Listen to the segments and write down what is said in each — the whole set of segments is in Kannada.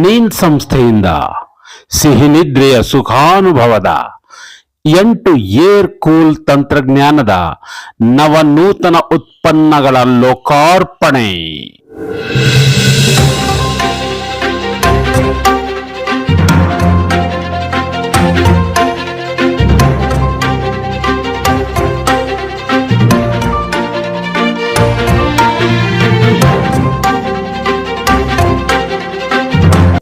ನೀನ್ ಸಂಸ್ಥೆಯಿಂದ ಸಿಹಿನಿದ್ರೆಯ ಸುಖಾನುಭವದ ಎಂಟು ಏರ್ ಕೂಲ್ ತಂತ್ರಜ್ಞಾನದ ನವನೂತನ ಉತ್ಪನ್ನಗಳ ಲೋಕಾರ್ಪಣೆ.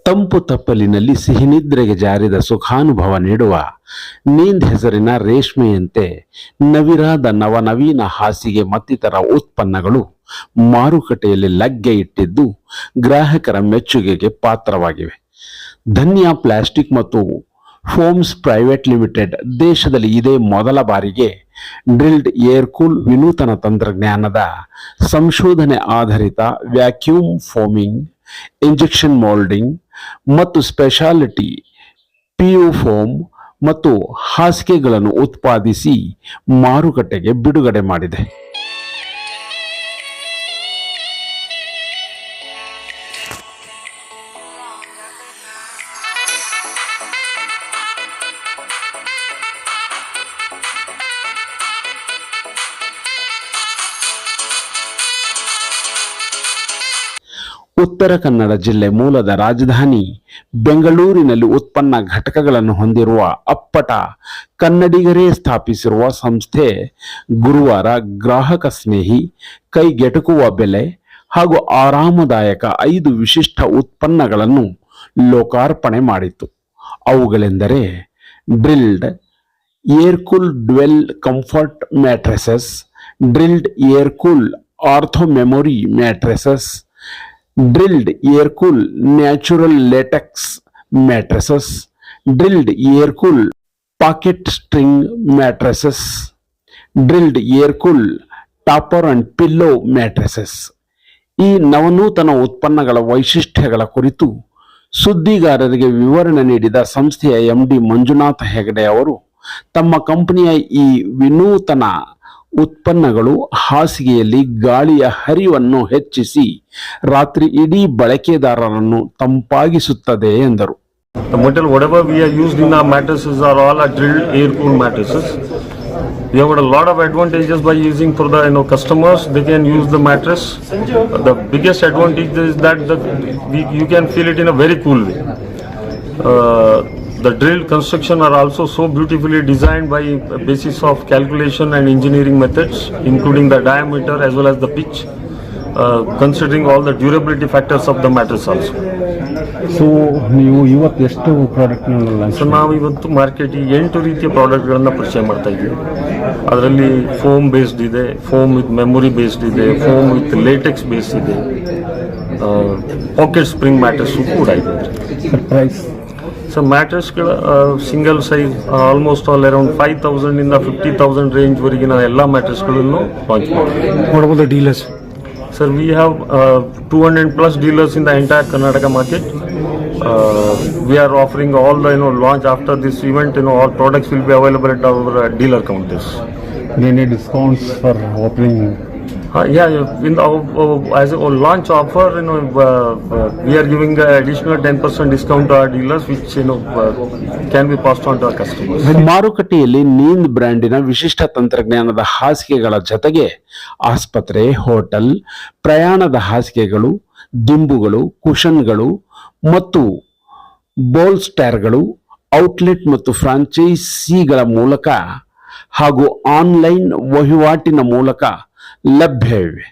ತಂಪು ತಪ್ಪಲಿನಲ್ಲಿ ಸಿಹಿನಿದ್ರೆಗೆ ಜಾರಿದ ಸುಖಾನುಭವ ನೀಡುವ ನೀಂದ್ ಹೆಸರಿನ ರೇಷ್ಮೆಯಂತೆ ನವಿರಾದ ನವನವೀನ ಹಾಸಿಗೆ ಮತ್ತಿತರ ಉತ್ಪನ್ನಗಳು ಮಾರುಕಟ್ಟೆಯಲ್ಲಿ ಲಗ್ಗೆ ಇಟ್ಟಿದ್ದು ಗ್ರಾಹಕರ ಮೆಚ್ಚುಗೆಗೆ ಪಾತ್ರವಾಗಿವೆ. ಧನ್ಯ ಪ್ಲಾಸ್ಟಿಕ್ ಮತ್ತು ಫೋಮ್ಸ್ ಪ್ರೈವೇಟ್ ಲಿಮಿಟೆಡ್ ದೇಶದಲ್ಲಿ ಇದೇ ಮೊದಲ ಬಾರಿಗೆ ಡ್ರಿಲ್ಡ್ ಏರ್ ಕೂಲ್ ವಿನೂತನ ತಂತ್ರಜ್ಞಾನದ ಸಂಶೋಧನೆ ಆಧಾರಿತ ವ್ಯಾಕ್ಯೂಮ್ ಫೋಮಿಂಗ್, ಇಂಜೆಕ್ಷನ್ ಮೋಲ್ಡಿಂಗ್ ಮತ್ತು ಸ್ಪೆಷಾಲಿಟಿ ಪಿಯು ಫೋಮ್ ಮತ್ತು ಹಾಸಿಗೆಗಳನ್ನು ಉತ್ಪಾದಿಸಿ ಮಾರುಕಟ್ಟೆಗೆ ಬಿಡುಗಡೆ ಮಾಡಿದೆ. ಉತ್ತರ ಕನ್ನಡ ಜಿಲ್ಲೆ ಮೂಲದ ರಾಜಧಾನಿ ಬೆಂಗಳೂರಿನಲ್ಲಿ ಉತ್ಪನ್ನ ಘಟಕಗಳನ್ನು ಹೊಂದಿರುವ ಅಪ್ಪಟ ಕನ್ನಡಿಗರೇ ಸ್ಥಾಪಿಸಿರುವ ಸಂಸ್ಥೆ ಗುರುವಾರ ಗ್ರಾಹಕ ಸ್ನೇಹಿ, ಕೈಗೆಟುಕುವ ಬೆಲೆ ಹಾಗೂ ಆರಾಮದಾಯಕ ಐದು ವಿಶಿಷ್ಟ ಉತ್ಪನ್ನಗಳನ್ನು ಲೋಕಾರ್ಪಣೆ ಮಾಡಿತು ಅವುಗಳೆಂದರೆ drilled air cool dwell comfort mattresses, drilled air cool ortho memory mattresses drilled latex natural latex mattresses drilled pocket pocket string mattresses drilled cool topper and pillow mattresses ಈ ನವನೂತನ ಉತ್ಪನ್ನಗಳ ವೈಶಿಷ್ಟ್ಯಗಳ ಕುರಿತು ಸುದ್ದಿಗಾರರಿಗೆ ವಿವರಣೆ ನೀಡಿದ ಸಂಸ್ಥೆಯ ಎಂಡಿ ಮಂಜುನಾಥ ಹೆಗಡೆ ಅವರು, ತಮ್ಮ ಕಂಪನಿಯ ಈ ವಿನೂತನ ಉತ್ಪನ್ನಗಳು ಹಾಸಿಗೆಯಲ್ಲಿ ಗಾಳಿಯ ಹರಿವನ್ನು ಹೆಚ್ಚಿಸಿ ರಾತ್ರಿ ಇಡೀ ಬಳಕೆದಾರರನ್ನು ತಂಪಾಗಿಸುತ್ತದೆ ಎಂದರು we. We have got a lot of advantages by using for the you know customers. They can use the mattress. The biggest advantage is that the, we, you can feel it in a very cool way. Uh, the drill construction are also so beautifully designed by basis of calculation and engineering methods, including the diameter as well as the pitch, uh, considering all the durability factors of the mattress also. So ನೀವು ಇವತ್ತು ಎಷ್ಟು ಪ್ರಾಡಕ್ಟ್ನ ಲಾಂಚ್ ಸೊ ನಾವು ಇವತ್ತು ಮಾರ್ಕೆಟಿಗೆ ಎಂಟು ರೀತಿಯ ಪ್ರಾಡಕ್ಟ್ಗಳನ್ನು ಪರಿಚಯ ಮಾಡ್ತಾ ಇದ್ದೀವಿ ಅದರಲ್ಲಿ ಫೋಮ್ ಬೇಸ್ಡ್ ಇದೆ ಫೋಮ್ ವಿತ್ ಮೆಮೊರಿ ಬೇಸ್ಡ್ ಇದೆ ಫೋಮ್ ವಿತ್ ಲೇಟೆಕ್ಸ್ ಬೇಸ್ಡ್ ಇದೆ ಪಾಕೆಟ್ ಸ್ಪ್ರಿಂಗ್ ಮ್ಯಾಟರ್ಸು ಕೂಡ ಇದೆ price so ಮ್ಯಾಟ್ರೆಸ್ಗಳ single size almost all around five ತೌಸಂಡಿಂದ fifty thousand ರೇಂಜ್ವರೆಗಿನ ಎಲ್ಲ ಮ್ಯಾಟ್ರೆಸ್ಗಳನ್ನು ಲಾಂಚ್ ಮಾಡಿದ್ದೀವಿ what about the dealers Sir, we have uh, 200 plus dealers in the entire Karnataka market. Uh, we are offering all the launch after this event this all products will be products at our dealer counters. Any discounts for opening Uh, yeah, in the, uh, as a launch offer, you know, uh, uh, we are giving uh, additional 10% discount to our dealers, which you know uh, can be passed on to our customers. ಮಾರುಕಟ್ಟೆಯಲ್ಲಿ ನೀಂದ್ ಬ್ರ್ಯಾಂಡಿನ ವಿಶಿಷ್ಟ ತಂತ್ರಜ್ಞಾನದ ಹಾಸಿಗೆಗಳ ಜೊತೆಗೆ ಆಸ್ಪತ್ರೆ ಹೋಟೆಲ್ ಪ್ರಯಾಣದ ಹಾಸಿಗೆಗಳು ದಿಂಬುಗಳು ಕುಷನ್ಗಳು ಮತ್ತು ಬೋಲ್ ಸ್ಟ್ಯಾರ್ಗಳು ಔಟ್ಲೆಟ್ ಮತ್ತು ಫ್ರಾಂಚೈಸಿಗಳ ಮೂಲಕ ಹಾಗೂ ಆನ್ಲೈನ್ ವಹಿವಾಟಿನ ಮೂಲಕ لبهوه